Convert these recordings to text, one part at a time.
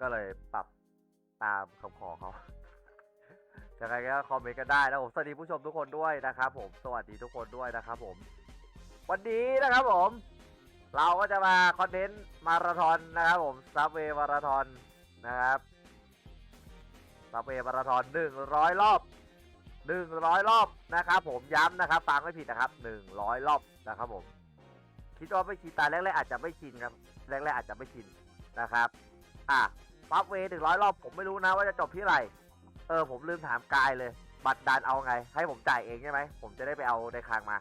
ก็เลยปรับตามคำขอเขายังไงก็คอมเมนต์กันได้นะผมสวัสดีผู้ชมทุกคนด้วยนะครับผมสวัสดีทุกคนด้วยนะครับผม วันนี้นะครับผม เราก็จะมาคอนเทนต์มาราธอนนะครับผมซับเวย์มาราธอนนะครับซับเวย์มาราธอนหนึ่งร้อยรอบหนึ่งร้อยรอบนะครับผมย้ำนะครับฟังไม่ผิดนะครับหนึ่งร้อยรอบนะครับผม คิดว่าไม่ชินตาแรกๆอาจจะไม่ชินครับแรกๆอาจจะไม่ชินนะครับ อะ ปั๊บเวย์หนึ่งร้อยรอบผมไม่รู้นะว่าจะจบที่ไหนเออ ผมลืมถามกายเลย บัตรดันเอาไง ให้ผมจ่ายเองใช่ไหม ผมจะได้ไปเอาในคางมา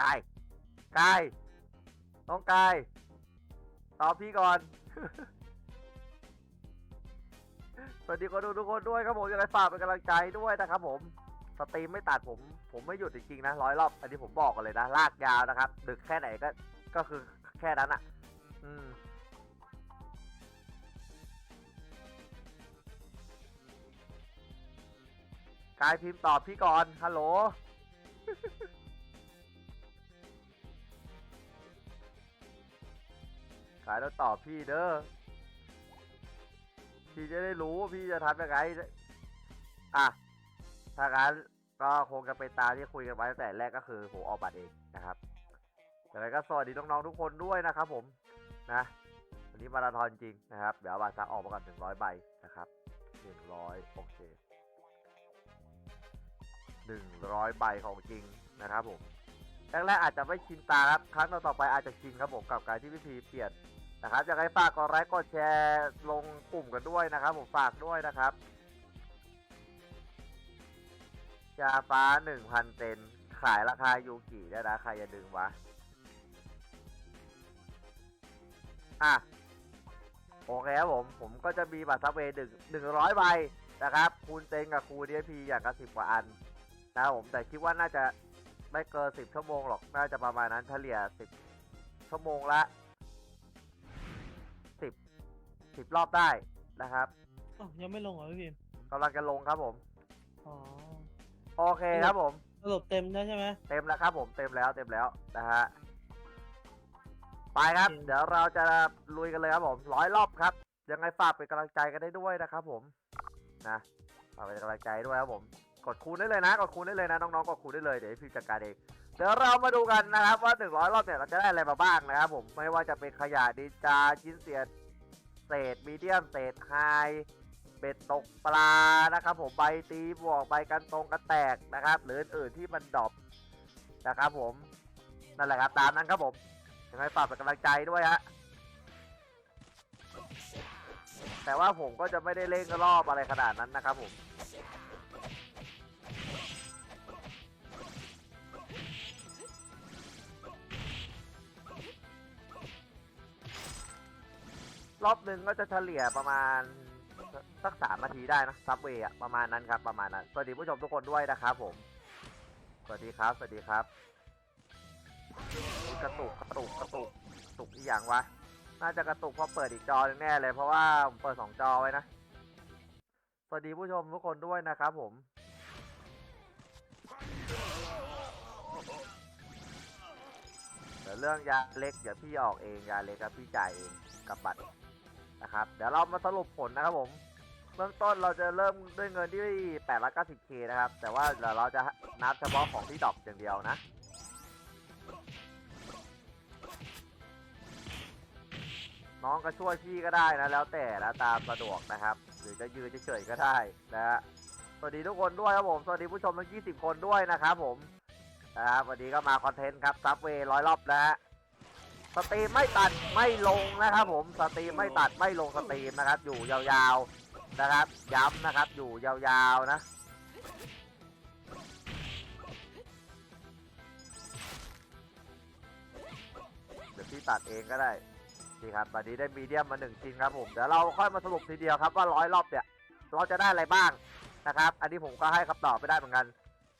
กาย กาย น้องกาย ตอบพี่ก่อน สวัสดีคนดูทุกคนด้วยครับผมยังไงฝากเป็นกำลังใจด้วยนะครับผม สตรีมไม่ตัดผม ผมไม่หยุดจริงๆนะร้อยรอบ อันนี้ผมบอกกันเลยนะ ลากยาวนะครับ ดึกแค่ไหนก็ ก็คือแค่นั้นอะอืมกายพิมพ์ตอบพี่ก่อน ฮัลโหลขายแล้วตอบพี่เด้อ พี่จะได้รู้ว่าพี่จะทำยังไง อะ ถ้างั้น ก็คงจะเป็นตามที่คุยกันไว้ตั้งแต่แรกก็คือผมออกบัตรเองนะครับยังไงก็สวัสดีน้องๆทุกคนด้วยนะครับผมนะวันนี้มาราธอนจริงนะครับ เดี๋ยวเอาบัตรซักออกมาก่อนหนึ่งร้อยใบนะครับหนึ่งร้อยโอเคหนึ่งร้อยใบของจริงนะครับผมแรกๆอาจจะไม่ชินตาครับครั้งต่อไปอาจจะชินครับผมกับการที่วิธีเปลี่ยนนะครับอยากให้ฝากกดไลค์กดแชร์ลงกลุ่มกันด้วยนะครับ ผมฝากด้วยนะครับ ยาฟ้าหนึ่งพันเซนขายราคายูกิได้นะใครจะดึงวะ อะ โอเคครับผม ผมก็จะมีบัตรซับเวย์หนึ่งหนึ่งร้อยใบนะครับ คูณเซนกับคูณดีพีอย่างละสิบกว่าอันนะครับผมแต่คิดว่าน่าจะไม่เกินสิบชั่วโมงหรอก น่าจะประมาณนั้นเฉลี่ยสิบชั่วโมงละสิบสิบรอบได้นะครับอ้าวยังไม่ลงเหรอพี่พิมพ์กำลังจะลงครับผม อ๋อ โอเคครับผมสรุปเต็มได้ใช่ไหมเต็มแล้วครับผมเต็มแล้วเต็มแล้วนะฮะไปครับโอเคเดี๋ยวเราจะลุยกันเลยครับผมร้อยรอบครับ ยังไงฝากเป็นกำลังใจกันได้ด้วยนะครับผมนะฝากเป็นกำลังใจด้วยครับผม กดคูณได้เลยนะ กดคูณได้เลยนะน้องๆกดคูณได้เลยเดี๋ยวให้พี่จัดการเองเดี๋ยวเรามาดูกันนะครับว่า 100 รอบเนี่ยเราจะได้อะไรมาบ้างนะครับผมไม่ว่าจะเป็นขยะดินจาชิ้นเศษเศษมีเดียมเศษไฮ เบ็ดตกปลานะครับผมใบตีบวกใบกันตรงกันแตกนะครับ หรืออื่นที่มันดรอปนะครับผมนั่นแหละครับตามนั้นครับผมยังไงฝากเป็นกำลังใจด้วยฮะแต่ว่าผมก็จะไม่ได้เล่นรอบอะไรขนาดนั้นนะครับผมรอบหนึ่งก็จะเฉลี่ยประมาณ สักสามนาทีได้นะซับเวย์ประมาณนั้นครับประมาณนั้นสวัสดีผู้ชมทุกคนด้วยนะครับผม สวัสดีครับ สวัสดีครับกระตุกกระตุกกระตุกกระตุกอีกอย่างวะน่าจะกระตุกเพราะเปิดอีกจอแน่เลยเพราะว่าผมเปิดสองจอไว้นะสวัสดีผู้ชมทุกคนด้วยนะครับผมเดี๋ยวเรื่องยาเล็กเดี๋ยวพี่ออกเองยาเล็กครับพี่จ่ายเองกับบัตรนะครับ เดี๋ยวเรามาสรุปผลนะครับผม เบื้องต้นเราจะเริ่มด้วยเงินที่ 890k นะครับ แต่ว่าเดี๋ยวเราจะนับเฉพาะของที่ดรอปอย่างเดียวนะ น้องก็ช่วยพี่ก็ได้นะ แล้วแต่แล้วตามสะดวกนะครับ หรือจะยืนเฉยๆก็ได้นะฮะ สวัสดีทุกคนด้วยครับผม สวัสดีผู้ชมทั้ง 20 คนด้วยนะครับผม นะครับวันนี้ก็มาคอนเทนต์ครับซับเวย์ร้อยรอบนะฮะสตรีมไม่ตัดไม่ลงนะครับผม สตรีมไม่ตัดไม่ลงสตรีมนะครับ อยู่ยาวๆ นะครับ ย้ำนะครับ อยู่ยาวๆนะ เดี๋ยวพี่ตัดเองก็ได้นี่ครับตอนนี้ได้มีเดียมมาหนึ่งชิ้นครับผม เดี๋ยวเราค่อยมาสรุปทีเดียวครับว่าร้อยรอบเนี่ย เราจะได้อะไรบ้างนะครับ อันนี้ผมก็ให้คำตอบไม่ได้เหมือนกัน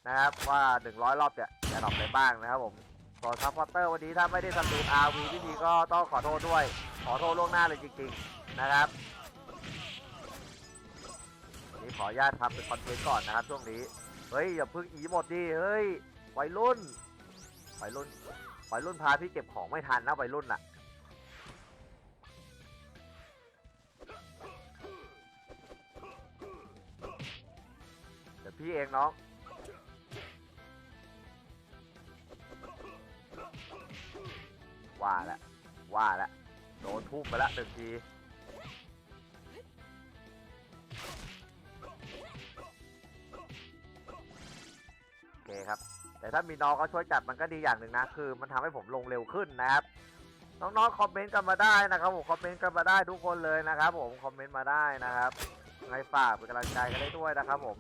นะครับ ว่าหนึ่งร้อยรอบเนี่ยจะดรอปอะไรบ้างนะครับผมส่วนซัพพอร์เตอร์วันนี้ถ้าไม่ได้สตรีม RV พี่พีก็ต้องขอโทษด้วย ขอโทษล่วงหน้าเลยจริง ๆ นะครับ ขออนุญาตทำเป็นคอนเทนต์ก่อนนะครับช่วงนี้ เฮ้ยอย่าเพิ่งอีหมดดิ เฮ้ยวัยรุ่นวัยรุ่นวัยรุ่นพาพี่เก็บของไม่ทันนะวัยรุ่นน่ะ เดี๋ยวพี่เองน้องว่าแล้วว่าแล้วโดนทุ่มไปแล้วหนึ่งที เคครับ แต่ถ้ามีน้องเขาช่วยจัดมันก็ดีอย่างหนึ่งนะ คือ มันทำให้ผมลงเร็วขึ้นนะครับ น้องๆคอมเมนต์กันมาได้นะครับผมคอมเมนต์กันมาได้ทุกคนเลยนะครับ ผมคอมเมนต์มาได้นะครับไงฝากเป็นกำลังใจกันได้ด้วยนะครับ ผม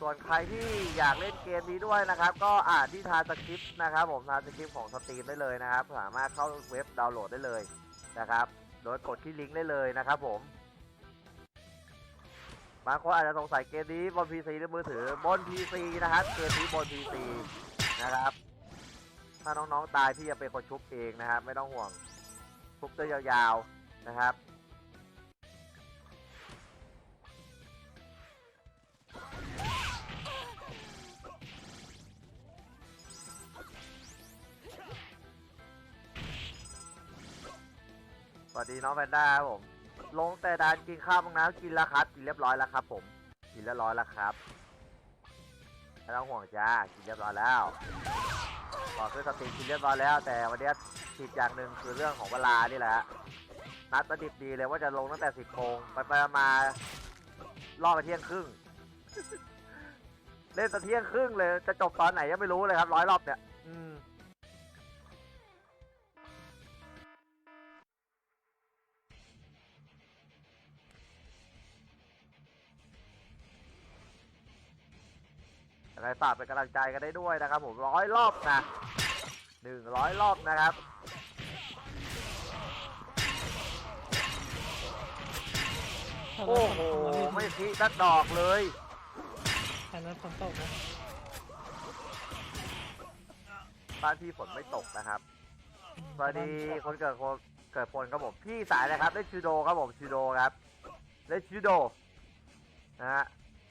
ส่วนใครที่อยากเล่นเกมนี้ด้วยนะครับ ก็อ่านที่ทานสคริปต์นะครับ ผมทานสคริปต์ของสตรีมได้เลยนะครับ สามารถเข้าเว็บดาวน์โหลดได้เลยนะครับ โดยกดที่ลิงก์ได้เลยนะครับ ผม บางคนอาจจะสงสัยเกมนี้บน PC หรือมือถือบน PC นะครับเกมนี้บน PC นะครับถ้าน้องๆตายพี่จะเป็นคนชุบเองนะครับ ไม่ต้องห่วงชุบได้ยาวๆนะครับสวัสดีน้องแพนด้าครับผม ลงแต่ดานกินข้าวบ้างนะกินแล้วครับ กินเรียบร้อยแล้วครับ ผม กินเรียบร้อยแล้วครับไม่ต้องห่วงจ้ากินเรียบร้อยแล้วบอกคือสติกินเรียบร้อยแล้ว แต่วันนี้ผิดอย่างหนึ่งคือเรื่องของเวลานี่แหละนัดประดิบดีเลยว่าจะลงตั้งแต่สิบโมงไปไปมาล่อไปเที่ยงครึ่งเล่นตะเที่ยงครึ่งเลยจะจบตอนไหนยังไม่รู้เลยครับร้อยรอบเนี่ย อืม ฝากเป็นกำลังใจกันได้ด้วยนะครับ ผมร้อยรอบนะหนึ่งร้อยรอบนะครับโอ้โหไม่คิดนัดดอกเลยแค่นั้นฝนตกนะบ้านพี่ฝนไม่ตกนะครับสวัสดีคนเกิดคนเกิดพลครับผมพี่สายนะครับเล่นชูโดครับผมชูโดครับเล่นชูโดนะฮะ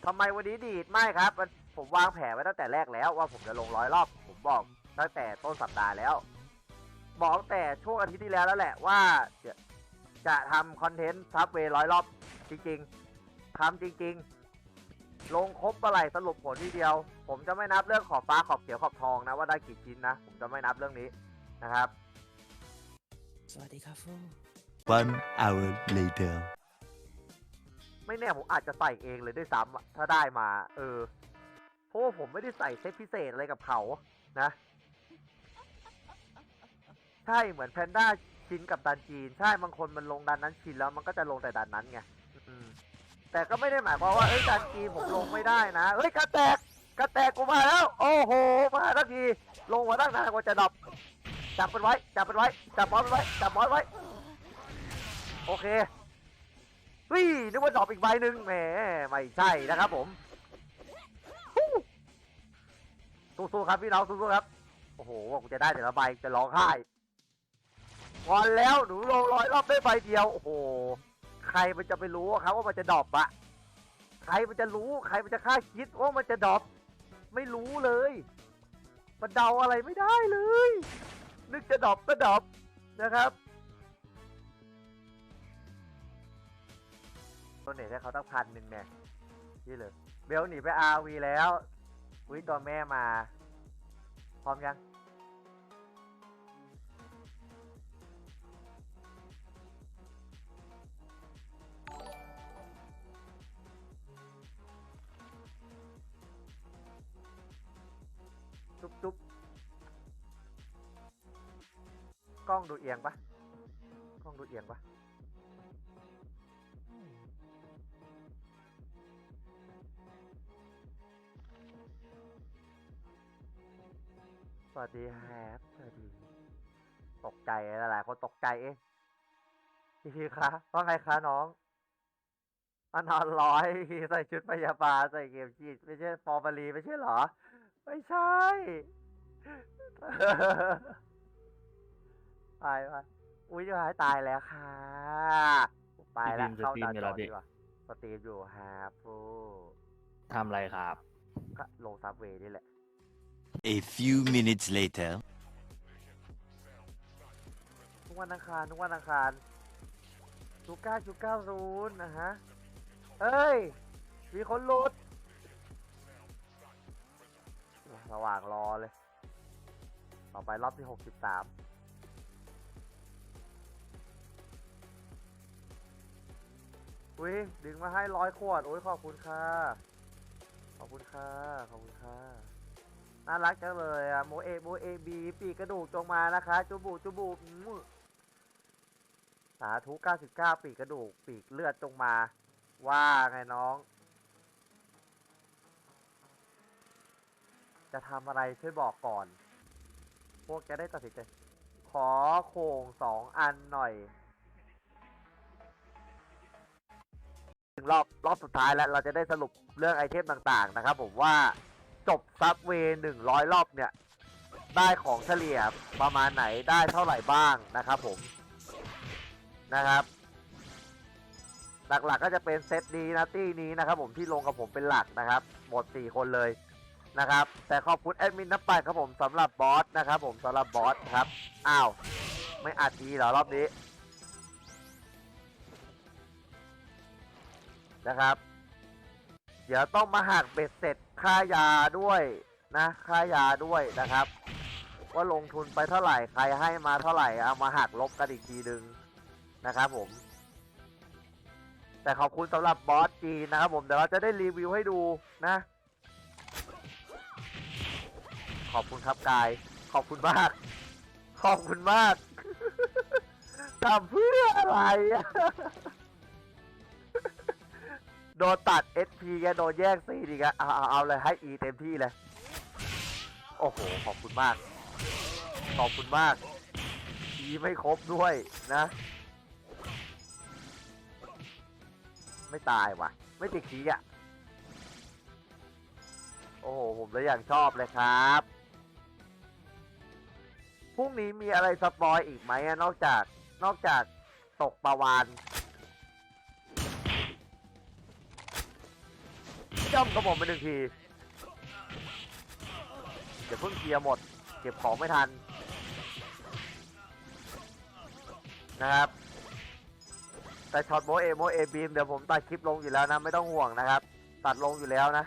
ทำไมวันนี้ดีดไม่ครับ ผมวางแผนไว้ตั้งแต่แรกแล้วว่าผมจะลงร้อยรอบ ผมบอกตั้งแต่ต้นสัปดาห์แล้ว บอกตั้งแต่ช่วงอาทิตย์ที่แล้วแล้วแหละว่าจะจะทำคอนเทนต์ซับเวร้อยรอบจริงๆทำจริง ๆ ลงครบเมื่อไหร่สรุปผลทีเดียว ผมจะไม่นับเรื่องขอบฟ้าขอบเขียวขอบทองนะว่าได้กี่ชิ้นนะ ผมจะไม่นับเรื่องนี้นะครับ สวัสดีครับฟู One hour later. ไม่แน่ผมอาจจะใส่เองเลยด้วยซ้ำอะถ้าได้มา เออ เพราะว่าผมไม่ได้ใส่เซตพิเศษอะไรกับเขานะ ใช่เหมือนแพนด้าชินกับดันจีน ใช่บางคนมันลงดันนั้นชินแล้วมันก็จะลงแต่ดันนั้นไงแต่ก็ไม่ได้หมายความว่าเอ้ยดันจีนผมลงไม่ได้นะเฮ้ยกระแตกกระแตกกูมาแล้ว โอ้โหมาทันทีลงมาตั้งนานกว่าจะดับจับมันไว้จับมันไว้จับบอสมันไว้จับบอสไว้ โอเคเฮ้ยนึกว่าดรอปอีกใบหนึ่งแหมไม่ใช่นะครับผม สู้ๆครับพี่น้องสู้ๆครับ โอ้โหว่ากูจะได้แต่ละใบจะร้องไห้งอนแล้วหนูลงร้อยรอบได้ใบเดียว โอ้โห ใครมันจะไปรู้ครับว่ามันจะดรอปอะใครมันจะรู้ใครมันจะคาดคิดว่ามันจะดรอปไม่รู้เลย มันเดาอะไรไม่ได้เลย นึกจะดรอปก็ดรอปนะครับตัวเน็ตให้เขาตั้งพันหนึ่งเนี่ยนี่เลย เบลหนีไปอาวีแล้ว อุ้ยตัวแม่มา พร้อมยัง จุ๊บจุ๊บกล้องดูเอียงปะกล้องดูเอียงปะ วัสดีครับสวัสดี ตกใจหลายๆคนตกใจเอ๊ะพี่พีคะว่าไงคะน้องมานอนร้อยใส่ชุดพยาบาลใส่เกมชีดไม่ใช่ฟอร์มาลีไม่ใช่เหรอ ไม่ใช่ไปไปอุ้ยจะหายตายแล้วค่ะไปแล้วพี่พิมพ์เข้าสตรีหน้ามจอยู่อแล้วพี่ดีกว่าสตรีมอยู่ฮาฟูทำอะไรครับก็ลงซับเวย์นี่แหละ A few minutes later. ทุกวันอังคารทุกวันอังคารชูก้าชูก้าศูนย์นะฮะ เอ้ย มีคนหลุดสว่างรอเลย ต่อไปรอบที่หกสิบสามอุ้ยดึงมาให้ร้อยขวด โอ้ยขอบคุณค่ะ ขอบคุณค่ะ ขอบคุณค่ะ น่ารักจังเลยอะโมเอโมเอบีปีกระดูกจงมานะคะจูบูจูบูอื้อสาธุ99 ปีกระดูก ปีกเลือดจงมา ว่าไงน้อง จะทำอะไรช่วยบอกก่อน พวกจะได้ตัดสินใจขอโข่งสองอันหน่อยถึงรอบรอบสุดท้ายแล้วเราจะได้สรุปเรื่องไอเทมต่างๆนะครับผมว่า จบซับเวย์หนึ่งร้อยรอบเนี่ย ได้ของเฉลี่ยประมาณไหนได้เท่าไหร่บ้างนะครับผมนะครับ หลักๆก็จะเป็นเซตนี้นะตี้นี้นะครับผมที่ลงกับผมเป็นหลักนะครับหมด4คนเลยนะครับ แต่ขอบคุณแอดมินนับไปครับผมสำหรับบอสนะครับผมสำหรับบอสครับอ้าวไม่อัดดีเหรอรอบนี้นะครับ เดี๋ยวต้องมาหักเบ็ดเสร็จ ค่ายาด้วยนะ ค่ายาด้วยนะครับ ว่าลงทุนไปเท่าไหร่ใครให้มาเท่าไหร่เอามาหักลบกันอีกทีหนึ่งนะครับผม แต่ขอบคุณสำหรับบอสจีนนะครับผมเดี๋ยวเราจะได้รีวิวให้ดูนะ ขอบคุณครับกาย ขอบคุณมาก ขอบคุณมากทำเพื่ออะไร โดนตัด SP แกโดนแย่งซีดีกะเอาเอาเอาเลยให้ E เต็มที่เลย โอ้โห ขอบคุณมาก ขอบคุณมาก E ไม่ครบด้วยนะ ไม่ตายว่ะ ไม่ติดขีอะ โอ้โห ผมเลยอย่างชอบเลยครับพรุ่งนี้มีอะไรสปอยอีกไหมอะนอกจากนอกจากตกปลาวาน อมกระผมไปหนึ่งทีเดี๋ยวเพิ่งเคลียร์หมด เก็บของไม่ทัน นะครับ แต่ช็อตโมเอโมเอบีมเดี๋ยวผมตัดคลิปลงอยู่แล้วนะ ไม่ต้องห่วงนะครับ ตัดลงอยู่แล้วนะ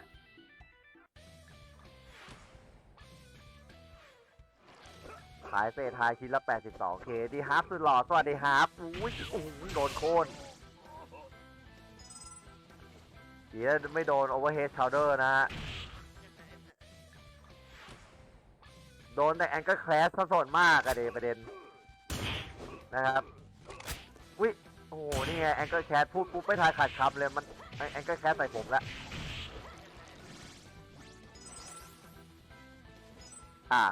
ขายเศษทายชิ้นละ 82เคดีฮาร์ฟสุดหล่อสวัสดีฮาร์ฟอุ้ยโอ้โหโดนโคน ดีแล้วไม่โดนโอเวอร์เฮดชาวเดอร์นะฮะ โดนแต่แองเกิลแคลสส่วนมากอะเดประเด็น นะครับวิโอ้โห นี่ไงแองเกิลแคสพูดปุ๊บไม่ทายขาดคำเลย มันแองเกิลแคสใส่ผมแล้วอะ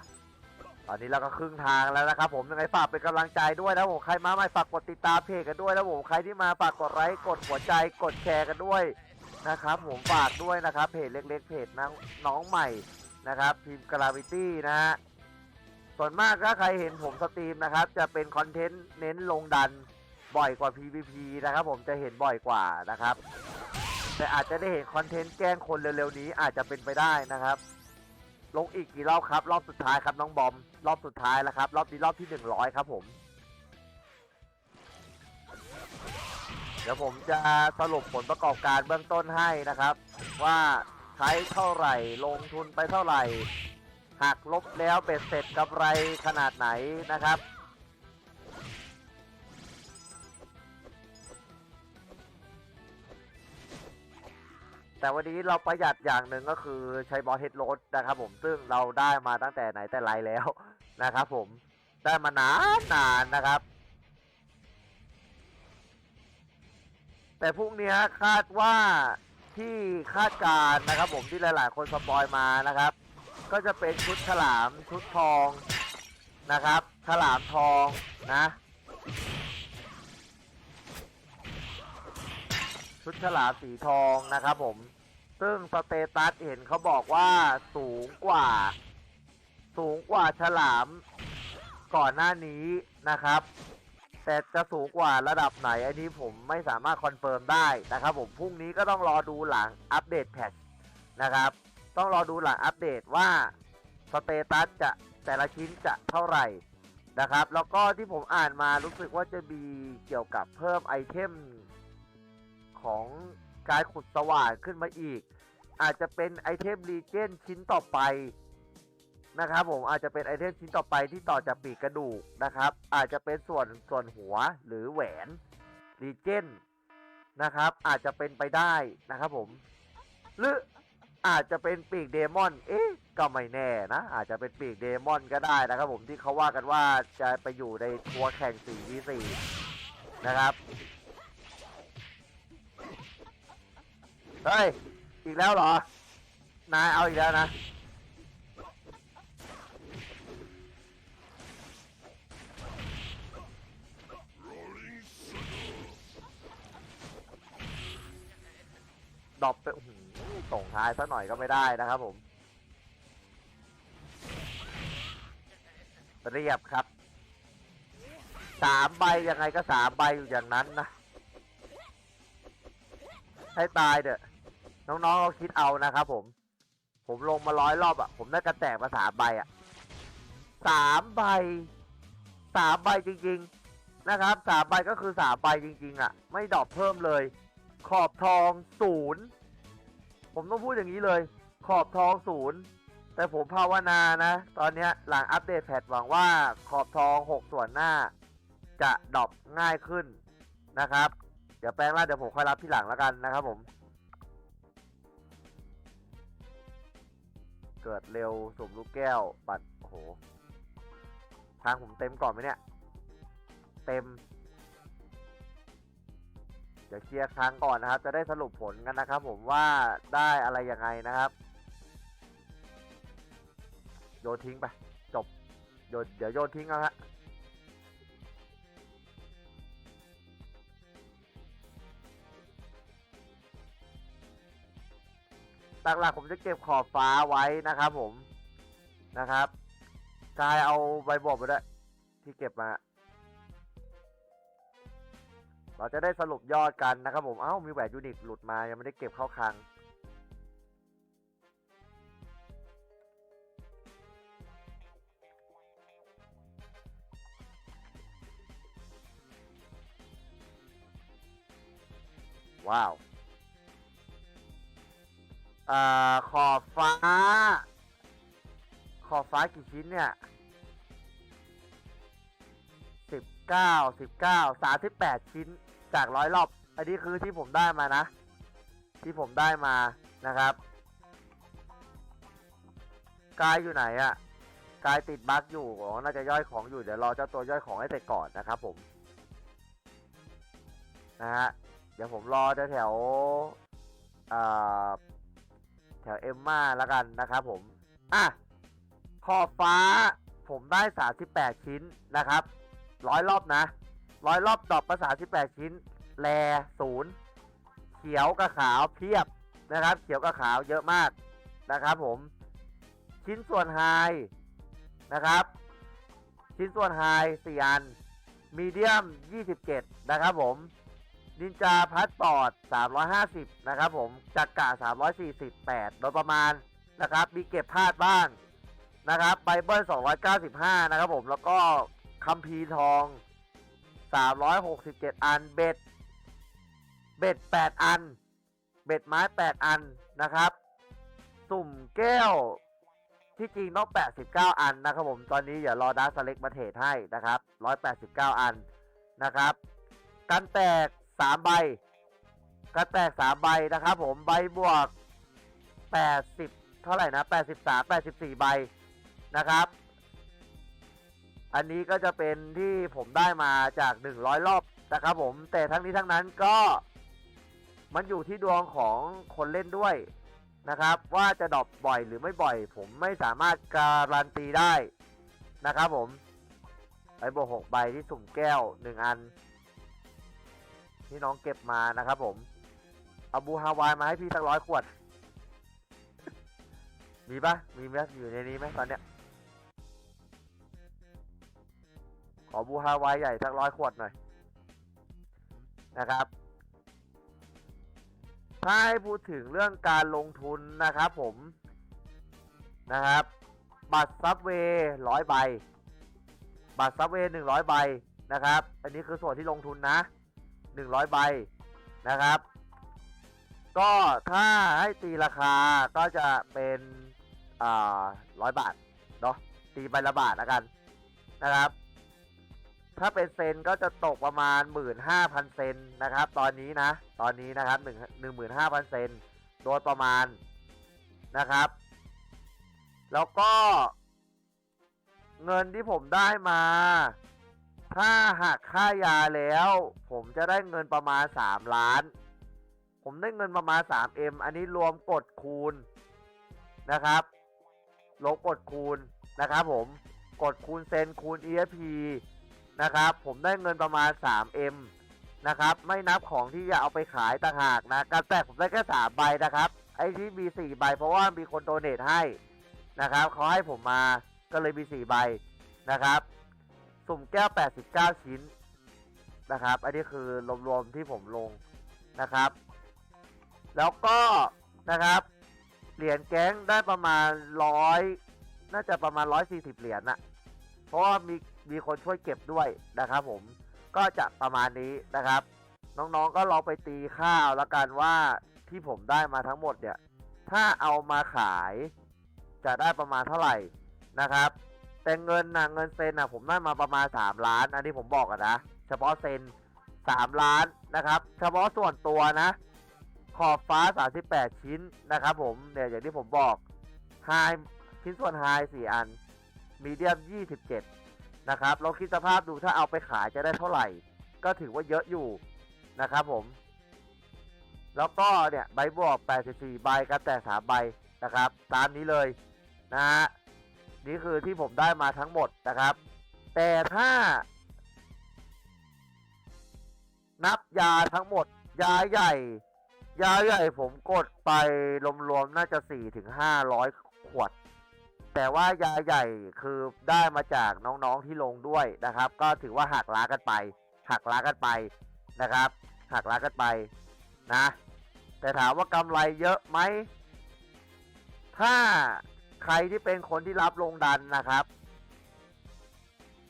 ตอนนี้เราก็ครึ่งทางแล้วนะครับผมยังไงฝากเป็นกำลังใจด้วยนะผมใครมาใหม่ฝากกดติดตามเพจกันด้วยนะผมใครที่มาฝากกดไลค์กดหัวใจกดแชร์กันด้วย นะครับผมฝากด้วยนะครับเพจเล็ก ๆ เพจน้องน้องใหม่นะครับพิมพ์กราวิตี้นะฮะส่วนมากถ้าใครเห็นผมสตรีมนะครับ จะเป็นคอนเทนต์เน้นลงดันบ่อยกว่า PVP นะครับ ผมจะเห็นบ่อยกว่านะครับ แต่อาจจะได้เห็นคอนเทนต์แกล้งคนเร็วๆนี้อาจจะเป็นไปได้นะครับ ลงอีกกี่รอบครับ รอบสุดท้ายครับน้องบอม รอบสุดท้ายแล้วครับ รอบนี้รอบที่หนึ่งร้อยครับผม เดี๋ยวผมจะสรุปผลประกอบการเบื้องต้นให้นะครับ ว่าใช้เท่าไหร่ลงทุนไปเท่าไหร่หักลบแล้วเบ็ดเสร็จกำไรขนาดไหนนะครับ แต่วันนี้เราประหยัดอย่างหนึ่งก็คือใช้บอสเฮดโรดนะครับผมซึ่งเราได้มาตั้งแต่ไหนแต่ไรแล้วนะครับผมได้มานานนานนะครับ แต่พรุ่งนี้คาดว่าที่คาดการนะครับ ผมที่หลาย ๆ คนสปอยมานะครับ ก็จะเป็นชุดฉลามชุดทองนะครับฉลามทองนะ ชุดฉลามสีทองนะครับ ผม ซึ่งสเตตัสเห็นเขาบอกว่าสูงกว่า สูงกว่าฉลามก่อนหน้านี้นะครับ แต่จะสูงกว่าระดับไหน อันนี้ผมไม่สามารถคอนเฟิร์มได้นะครับผมพรุ่งนี้ก็ต้องรอดูหลังอัปเดตแพทนะครับ ต้องรอดูหลังอัปเดตว่าสเตตัสจะแต่ละชิ้นจะเท่าไหร่นะครับ แล้วก็ที่ผมอ่านมารู้สึกว่าจะมีเกี่ยวกับเพิ่มไอเทมของการขุดสว่านขึ้นมาอีก อาจจะเป็นไอเทมรีเจนชิ้นต่อไป นะครับผมอาจจะเป็นไอเทมชิ้นต่อไปที่ต่อจากปีกกระดูกนะครับ อาจจะเป็นส่วนส่วนหัวหรือแหวนรีเจนนะครับ อาจจะเป็นไปได้นะครับผม หรืออาจจะเป็นปีกเดมอน เอ๊ะก็ไม่แน่นะ อาจจะเป็นปีกเดมอนก็ได้นะครับ ผมที่เขาว่ากันว่าจะไปอยู่ในทัวร์แข่ง 4v4 นะครับเฮ้ยอีกแล้วเหรอนายเอาอีกแล้วนะ ดรอปไปอื้อหือส่งท้ายซะหน่อยก็ไม่ได้นะครับผม เรียบครับสามใบยังไงก็สามใบอยู่อย่างนั้นนะ ให้ตายเด้อน้องๆเราคิดเอานะครับผม ผมลงมาร้อยรอบอะผมได้กระแตกมาสามใบอะสามใบสามใบจริง ๆ นะครับสามใบก็คือสามใบจริง ๆอะไม่ดรอปเพิ่มเลย ขอบทองศูนย์ผมต้องพูดอย่างนี้เลย ขอบทองศูนย์แต่ผมภาวนานะ ตอนนี้หลังอัปเดตแพทหวังว่าขอบทอง 6 ส่วนหน้า จะดรอปง่ายขึ้นนะครับ เดี๋ยวแปลงร่างเดี๋ยวผมค่อยรับที่หลังแล้วกันนะครับผม เกิดเร็วสุ่มลูกแก้วปัดโอ้โห ทางผมเต็มก่อนไหมเนี่ย เต็ม เดี๋ยวเคลียร์ครั้งก่อนนะครับ จะได้สรุปผลกันนะครับผมว่าได้อะไรยังไงนะครับ โยนทิ้งไป จบโยนเดี๋ยวโยนทิ้งเอาฮะหลักๆผมจะเก็บขอบฟ้าไว้นะครับผมนะครับกายเอาใบบอกไปด้วยที่เก็บมา เราจะได้สรุปยอดกันนะครับผม เอ้า มีแหวนยูนิคหลุดมา ยังไม่ได้เก็บเข้าคลัง ว้าว อ่า ขอบฟ้า ขอบฟ้ากี่ชิ้นเนี่ยสิบเก้าสิบเก้าสามสิบแปดชิ้น จากร้อยรอบ อันนี้คือที่ผมได้มานะ ที่ผมได้มานะครับ กายอยู่ไหนอะ่ะ กายติดบั๊กอยู่อ๋อน่าจะย่อยของอยู่ เดี๋ยวรอเจ้าตัวย่อยของให้เสร็จก่อนนะครับผม นะฮะ เดี๋ยวผมรอแถวๆอ่าแถวเอ็มมาแล้วกันนะครับผม อะ ขอบฟ้าผมได้ 38 ชิ้นนะครับร้อยรอบนะ ร้อยรอบดอปมา38ชิ้น แลศูนย์เขียวกับขาวเพียบนะครับ เขียวกับขาวเยอะมากนะครับผม ชิ้นส่วนไฮนะครับ ชิ้นส่วนไฮ4อันมีเดียม 27 นะครับผม นินจาพัดปอด350 นะครับผม จักกะ348 โดยประมาณนะครับ มีเก็บพลาดบ้างนะครับไบเบิล295 นะครับผม แล้วก็คัมภีทอง 367 อัน เบ็ด เบ็ด 8 อัน เบ็ดไม้ 8 อันนะครับ สุ่มแก้วที่จริงต้อง 89 อันนะครับผม ตอนนี้อย่ารอดาร์สเล็กมาเทรดให้นะครับ 189 อันนะครับกันแตก 3 ใบกันแตก 3 ใบนะครับผม ใบบวก 80 เท่าไหร่นะ 83 84 ใบนะครับ อันนี้ก็จะเป็นที่ผมได้มาจาก 100 รอบนะครับผมแต่ทั้งนี้ทั้งนั้นก็มันอยู่ที่ดวงของคนเล่นด้วยนะครับ ว่าจะดรอปบ่อยหรือไม่บ่อย ผมไม่สามารถการันตีได้นะครับผมไปบหกใบที่สุ่มแก้วหนึ่งอัน ที่น้องเก็บมานะครับผมเอาบูฮาวายมาให้พี่สักร้อยขวด มีปะมีไหมอยู่ในนี้ไหมตอนเนี้ย ขอบูฮาวายใหญ่สักร้อยขวดหน่อยนะครับ ถ้าให้พูดถึงเรื่องการลงทุนนะครับผมนะครับ บัตรซับเวย์ร้อยใบ บัตรซับเวย์หนึ่งร้อยใบนะครับ อันนี้คือส่วนที่ลงทุนนะหนึ่งร้อยใบนะครับ ก็ถ้าให้ตีราคาก็จะเป็นอ่าร้อยบาทเนาะตีใบละบาทล้วกันนะครับ ถ้าเป็นเซนก็จะตกประมาณหมื่นห้าพันเซนนะครับ ตอนนี้นะ ตอนนี้นะครับหนึ่งหนึ่งหมื่นห้าพันเซนโดยประมาณนะครับ แล้วก็เงินที่ผมได้มา ถ้าหักค่ายาแล้ว ผมจะได้เงินประมาณ 3 ล้าน ผมได้เงินประมาณ 3M อันนี้รวมกดคูณนะครับลบกดคูณนะครับผม กดคูณเซนคูณ EFP นะครับ ผมได้เงินประมาณ 3M นะครับ ไม่นับของที่จะเอาไปขายต่างหากนะการแตกผมได้แค่3ใบนะครับ ไอ้ที่มี 4 ใบ เพราะว่ามีคนโดเนทให้นะครับเขาให้ผมมาก็เลยมี 4 ใบนะครับ สุ่มแก้ว 89 ชิ้นนะครับ อันนี้คือรวมๆที่ผมลงนะครับ แล้วก็นะครับเหรียญแก๊งได้ประมาณร้อยน่าจะประมาณ140เหรียญนะเพราะว่ามี มีคนช่วยเก็บด้วยนะครับผมก็จะประมาณนี้นะครับ น้องๆก็ลองไปตีข้าวแล้วกันว่าที่ผมได้มาทั้งหมดเนี่ย ถ้าเอามาขายจะได้ประมาณเท่าไหร่นะครับ แต่เงินนะเงินเซนนะผมได้มาประมาณ 3 ล้าน อันนี้ผมบอกกันะ เฉพาะเซน 3 ล้านนะครับ เฉพาะส่วนตัวนะ ขอบฟ้า 38 ชิ้นนะครับผมเนี่ยอย่างที่ผมบอกไฮชิ้นส่วนไฮ4อันมีเดียม 27 นะครับเราคิดสภาพดูถ้าเอาไปขายจะได้เท่าไหร่ ก็ถือว่าเยอะอยู่นะครับผม แล้วก็เนี่ยใบบวก 84 ใบกันแต่3ใบนะครับ ตามนี้เลยนะฮะนี่คือที่ผมได้มาทั้งหมดนะครับ แต่ถ้า นับยาทั้งหมด ยาใหญ่ ยาใหญ่ผมกดไปรวมๆน่าจะ4ถึง500 ขวด แต่ว่ายาใหญ่คือได้มาจากน้องๆที่ลงด้วยนะครับ ก็ถือว่าหักล้ากันไป หักล้ากันไปนะครับ หักล้ากันไปนะ แต่ถามว่ากำไรเยอะไหม ถ้าใครที่เป็นคนที่รับลงดันนะครับ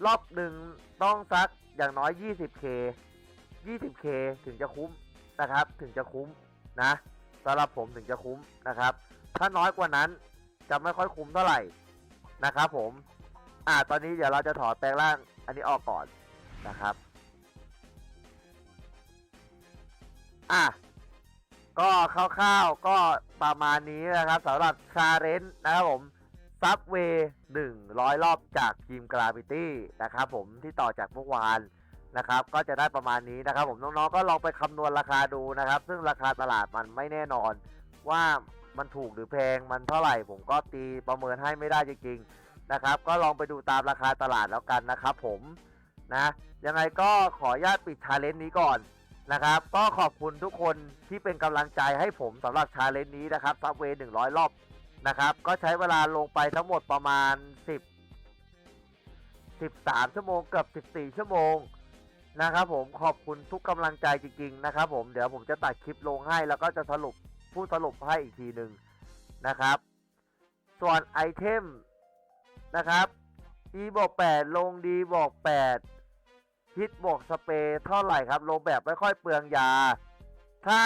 รอบหนึ่งต้องสักอย่างน้อย 20k 20k ถึงจะคุ้มนะครับ ถึงจะคุ้มนะสำหรับผมถึงจะคุ้มนะครับ ถ้าน้อยกว่านั้น จะไม่ค่อยคุ้มเท่าไหร่นะครับผม อ่าตอนนี้เดี๋ยวเราจะถอดแปลงร่างอันนี้ออกก่อนนะครับ อะก็คร่าวๆก็ประมาณนี้นะครับสำหรับชาเลนจ์นะครับผมซับเวย์หนึ่งร้อยรอบจากทีมกราฟิตี้นะครับผมที่ต่อจากเมื่อวานนะครับ ก็จะได้ประมาณนี้นะครับ ผมน้องๆก็ลองไปคำนวณราคาดูนะครับ ซึ่งราคาตลาดมันไม่แน่นอนว่า มันถูกหรือแพงมันเท่าไหร่ ผมก็ตีประเมินให้ไม่ได้จริงๆนะครับ ก็ลองไปดูตามราคาตลาดแล้วกันนะครับ ผมนะยังไงก็ขออนุญาตปิดชาเลนจ์นี้ก่อนนะครับ ก็ขอบคุณทุกคนที่เป็นกำลังใจให้ผมสำหรับชาเลนจ์นี้นะครับซับเวย์หนึ่งร้อยรอบนะครับก็ใช้เวลาลงไปทั้งหมดประมาณ 10 13 ชั่วโมงเกือบ14 ชั่วโมงนะครับผมขอบคุณทุกกำลังใจจริงๆนะครับผมเดี๋ยวผมจะตัดคลิปลงให้แล้วก็จะสรุป ผู้สรุปให้อีกทีหนึ่งนะครับ ส่วนไอเทมนะครับ E บอก8ลง D บอก8ฮิตบวกสเปรย์เท่าไหร่ครับ ลงแบบไม่ค่อยเปลืองยา ถ้า